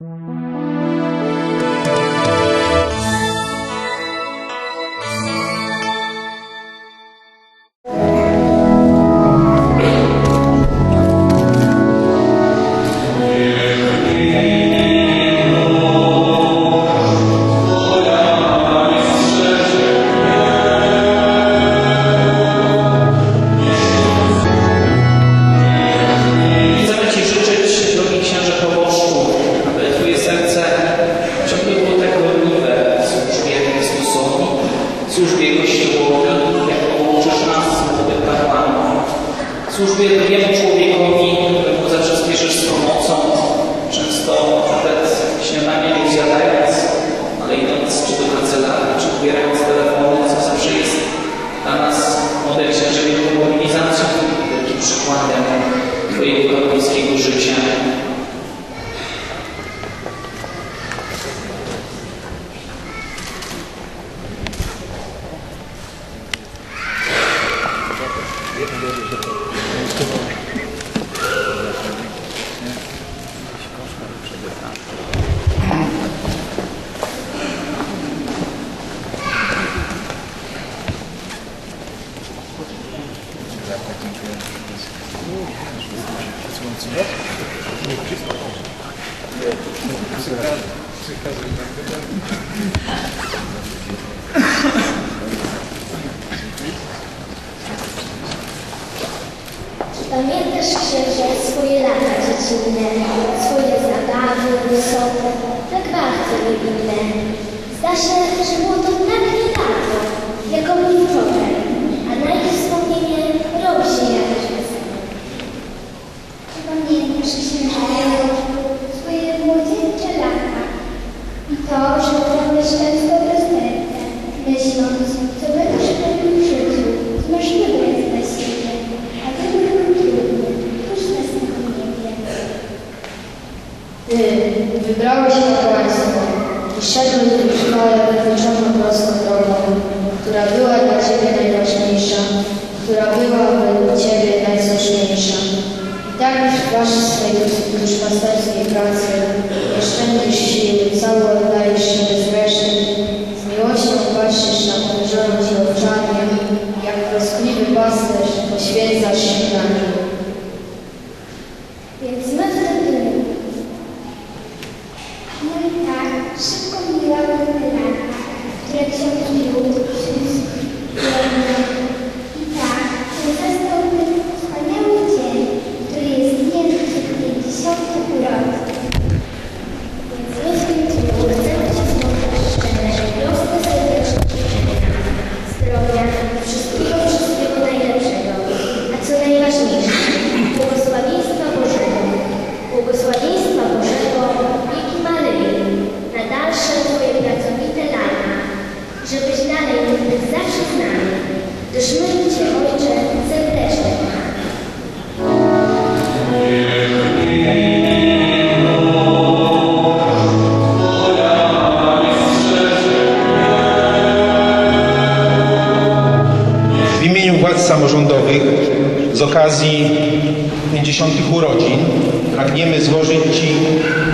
Mm-hmm. Kościołowi, jak połączysz nas młodych kapłanów, w służbie drugiemu człowiekowi, któremu zawsze spieszysz z pomocą, często nawet śniadanie nie zjadając, ale idąc czy do Pamiętasz księże swoje lata dziecinne, swoje zabawy wesołe, tak bardzo niewinne. Zda się, że było to tak niedawno, jako mi wczoraj, a na ich wspomnienie robi się jakoś wesoło. Czy pamiętasz księże swoje młodzieńcze lata i to, że brałeś często rozterkę, myśląc, co będziesz robił w życiu, złośliwe jest dla siebie, a wybór był trudny, któż nas tego nie wie. Ty wybrałeś kapłaństwo i szedłeś do szkoły wytyczoną prostą drogą, która była dla Ciebie najważniejsza, która była według Ciebie władz samorządowych z okazji 50. urodzin pragniemy złożyć Ci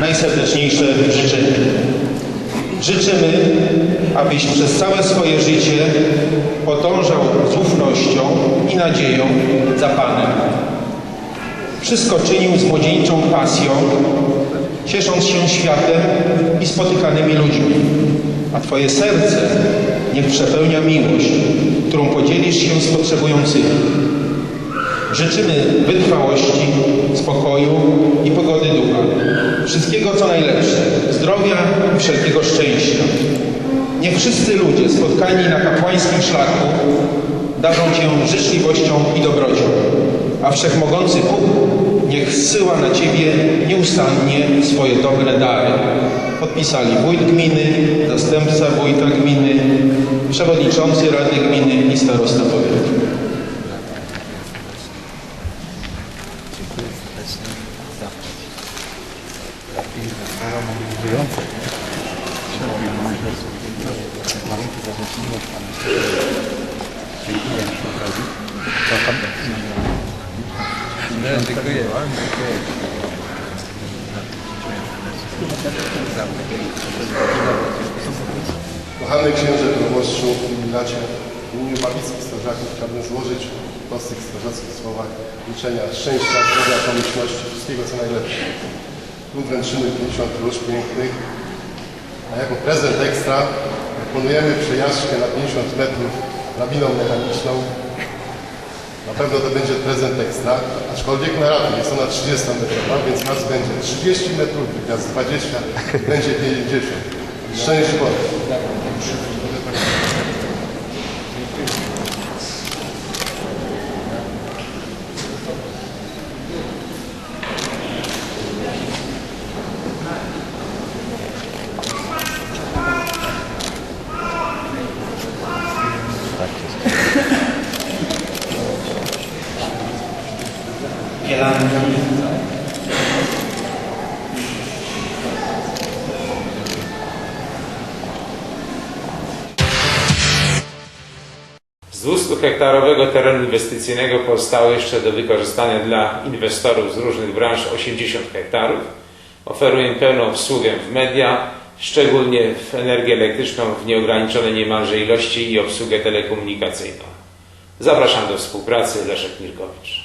najserdeczniejsze życzenia. Życzymy, abyś przez całe swoje życie podążał z ufnością i nadzieją za Panem. Wszystko czynił z młodzieńczą pasją, ciesząc się światem i spotykanymi ludźmi. A Twoje serce niech przepełnia miłość, którą podzielisz się z potrzebującymi. Życzymy wytrwałości, spokoju i pogody ducha. Wszystkiego co najlepsze, zdrowia i wszelkiego szczęścia. Niech wszyscy ludzie spotkani na kapłańskim szlaku darzą Cię życzliwością i dobrocią, a Wszechmogący Bóg niech zsyła na Ciebie nieustannie swoje dobre dary. Podpisali wójt gminy, zastępca wójta gminy, Przewodniczący Rady Gminy i Starosta Powiatu. Dziękuję. Obecny. Za. Za Dziękuję przy okazji. Dziękuję. Dziękuję. Dziękuję. Kochany księże proboszczu bracia, w imieniu babickich strażaków chciałbym złożyć w prostych strażackich słowach życzenia szczęścia, zdrowia, pomyślności, wszystkiego co najlepsze. Tu wręczymy 50 róż pięknych, a jako prezent ekstra proponujemy przejażdżkę na 50 metrów drabiną mechaniczną. Na pewno to będzie prezent ekstra, aczkolwiek na raty jest ona 30 metrowa, więc nas będzie 30 metrów, gaz 20, będzie 50. Szczęść Boże. quedan Z 200 hektarowego terenu inwestycyjnego powstało jeszcze do wykorzystania dla inwestorów z różnych branż 80 hektarów. Oferuję pełną obsługę w media, szczególnie w energię elektryczną w nieograniczonej niemalże ilości i obsługę telekomunikacyjną. Zapraszam do współpracy Leszek Mirkowicz.